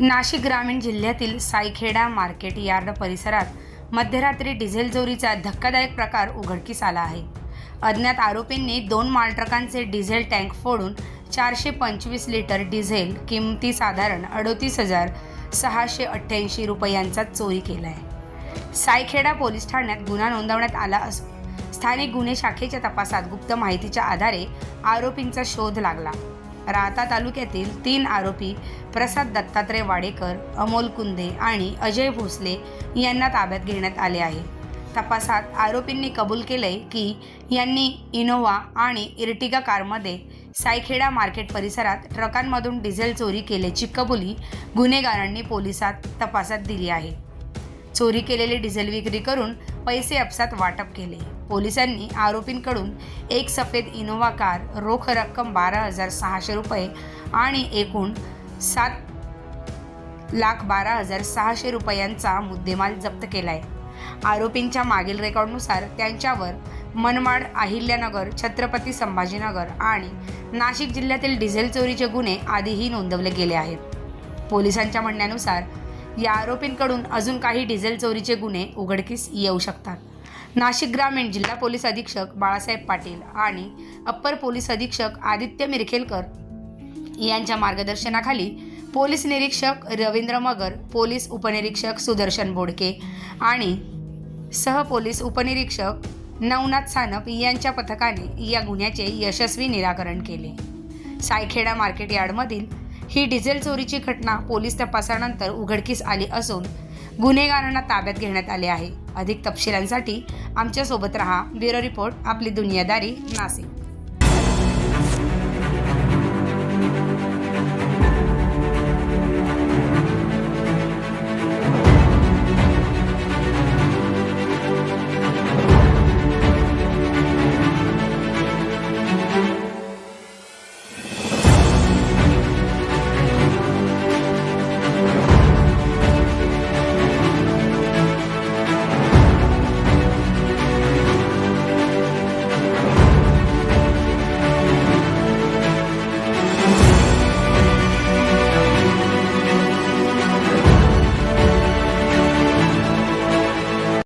नाशिक ग्रामीण जिल्ह्यातील Saikheda market yard परिसरात मध्यरात्री डिझेल चोरीचा धक्कादायक प्रकार उघडकीस आला आहे. अज्ञात आरोपींनी दोन मालट्रकांचे डिझेल टँक फोडून चारशे पंचवीस लिटर डिझेल किमती साधारण अडोतीस हजार सहाशे अठ्ठ्याऐंशी रुपयांचा चोरी केला आहे सायखेडा पोलीस ठाण्यात गुन्हा नोंदवण्यात आला असून स्थानिक गुन्हे शाखेच्या तपासात गुप्त माहितीच्या आधारे आरोपींचा शोध लागला. राहता तालुक्यातील तीन आरोपी प्रसाद दत्तात्रय वाडेकर अमोल कुंदे आणि अजय भोसले यांना ताब्यात घेण्यात आले आहे. तपासात आरोपींनी कबूल केले की यांनी इनोव्हा आणि इर्टिगा कारमध्ये सायखेडा मार्केट परिसरात ट्रकांमधून डिझेल चोरी केल्याची कबुली गुन्हेगारांनी पोलिसात तपासात दिली आहे. चोरी केलेले डिझेल विक्री करून पैसे अपसात वाटप केले. पोलिसांनी आरोपींकडून एक सफेद इनोव्हा कार रोख रक्कम बारा हजार सहाशे रुपये आणि एकूण सात लाख बारा हजार सहाशे रुपयांचा मुद्देमाल जप्त केलाय. आरोपींच्या मागील रेकॉर्डनुसार त्यांच्यावर मनमाड अहिल्यानगर छत्रपती संभाजीनगर आणि नाशिक जिल्ह्यातील डिझेल चोरीचे गुन्हे आधीही नोंदवले गेले आहेत. पोलिसांच्या म्हणण्यानुसार या आरोपींकडून अजून काही डिझेल चोरीचे गुन्हे उघडकीस येऊ शकतात. नाशिक ग्रामीण जिल्हा पोलीस अधीक्षक बाळासाहेब पाटील आणि अप्पर पोलीस अधीक्षक आदित्य मिरखेलकर यांच्या मार्गदर्शनाखाली पोलीस निरीक्षक रवींद्र मगर पोलीस उपनिरीक्षक सुदर्शन बोडके आणि सहपोलीस उपनिरीक्षक नवनाथ सानप यांच्या पथकाने या गुन्ह्याचे यशस्वी निराकरण केले. सायखेडा मार्केट यार्डमधील ही डिझेल चोरीची घटना पोलीस तपासानंतर उघडकीस आली असून गुन्हेगारांना ताब्यात घेण्यात आले आहे. अधिक तपशिलांसाठी आमच्यासोबत रहा. ब्युरो रिपोर्ट आपली दुनियादारी नाशिक